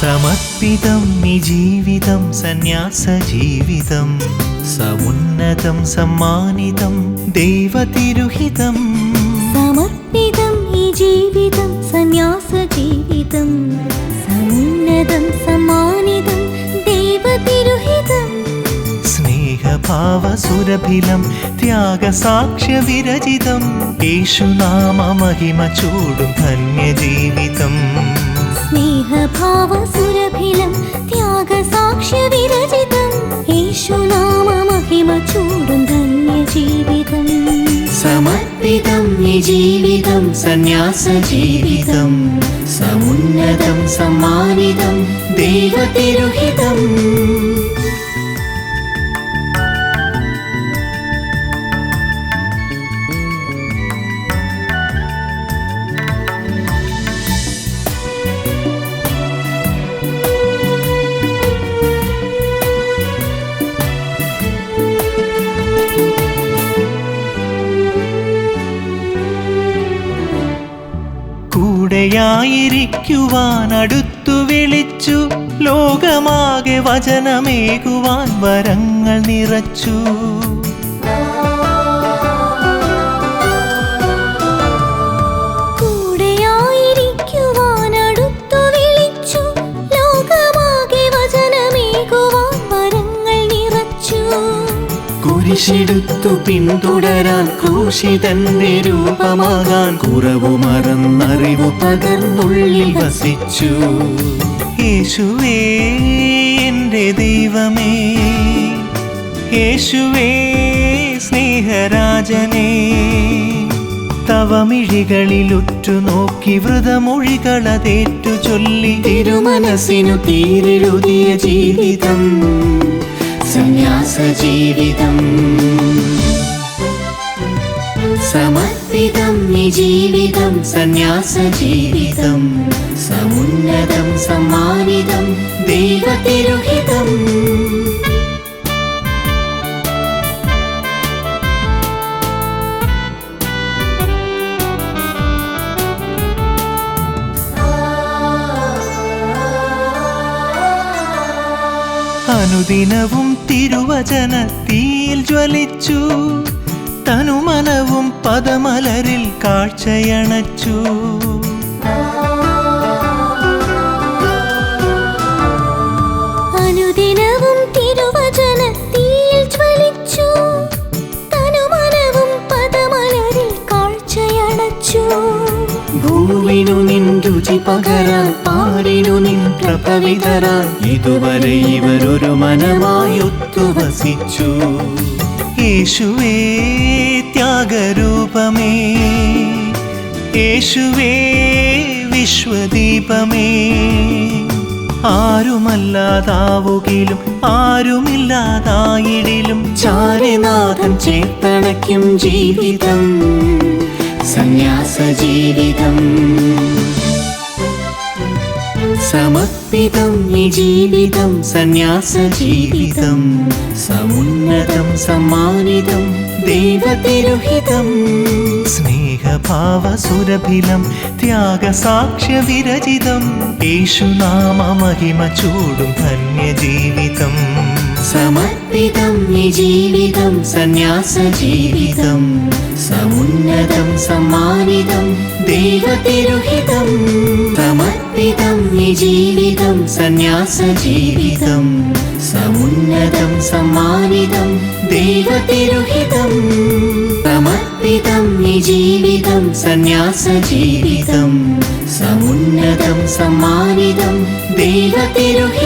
സമർപ്പിതം ഈ ജീവിതം സന്യാസ ജീവിതം. സമുന്നതം സമ്മാനിതം ദൈവതിരുഹിതം. സമർപ്പിതം ഈ ജീവിതം സന്യാസ ജീവിതം. സമുന്നതം സമ്മാനിതം ദൈവതിരുഹിതം. സ്നേഹഭാവസുരഭിലം ത്യാഗസാക്ഷ്യ വിരചിതം യേശുനാമ മഹിമ ചൂടും ധന്യജീവിതം. സ്നേഹഭാവ സുരഭിലം ത്യാഗസാക്ഷ്യ വിരചിതം യേശുനാമ മഹിമ ചൂടും ധന്യജീവിതം. സമർപ്പിതം നിജീവിതം ജീവിതം സന്യാസ സമുന്നതം സമ്മാനിതം ദൈവതിരുഹിതം. കൂടെയായിരിക്കുവാൻ അടുത്തു വിളിച്ചു. ലോകമാകെ വചനമേകുവാൻ വരങ്ങൾ നിറച്ചു. കുരിശെടുത്തു പിന്തുടരാൻ ക്രൂശിതന്റെ രൂപമാകാൻ കുറവു മറന്നറിവു പകർന്നുള്ളിൽ വസിച്ചു. യേശുവേ എന്റെ ദൈവമേ യേശുവേ സ്നേഹരാജനേ തവമിഴികളിലുറ്റു നോക്കി വ്രതമൊഴികളതേറ്റു ചൊല്ലി തിരുമനസിനു തീരെഴുതിയ ജീവിതം. സന്യാസ ജീവിതം സമർപ്പിതം നിജീവിതം ജീവിതം സന്യാസ ജീവിതം സമുന്നതം സമ്മാനിതം ദൈവതിരുഹിതം. അനുദിനവും തിരുവചനത്തിൽ ജ്വലിച്ചു. തനുമനവും പദമലരിൽ കാഴ്ചയണച്ചു. ഇവർ ഇതുവരെ ഇവരൊരു മനമായൊത്തു വസിച്ചു യേശുവേ ത്യാഗരൂപമേ. യേശുവേ വിശ്വദീപമേ. ആരുമല്ലാതാവുകിലും ആരുമില്ലാതായിടിലും ചാരിനാഥൻ ചേർത്തണയ്ക്കും ജീവിതം. സന്യാസ ജീവിതം സമർപ്പിതം ഈ ജീവിതം സന്യാസ ജീവിതം. സമുന്നതം സമ്മാനിതം ദൈവതിരുഹിതം. സ്നേഹഭാവസുരഭിലം ത്യാഗസാക്ഷ്യവിരചിതം. വിരചിതം യേശുനാമ മഹിമ ചൂടും ധന്യജീവിതം. സമർപ്പിതം ഈ ജീവിതം സന്യാസ ജീവിതം. സമുന്നതം സമ്മാനിതം ദൈവതിരുഹിതം. ജീവിതം സന്യാസ ജീവിതം സമുന്നതം സമ്മാനിതം ദൈവതിരുഹിതം സമർപ്പിതം ഈ ജീവിതം സന്യാസ ജീവിതം സമുന്നതം സമ്മാനിതം ദൈവതിരുഹിതം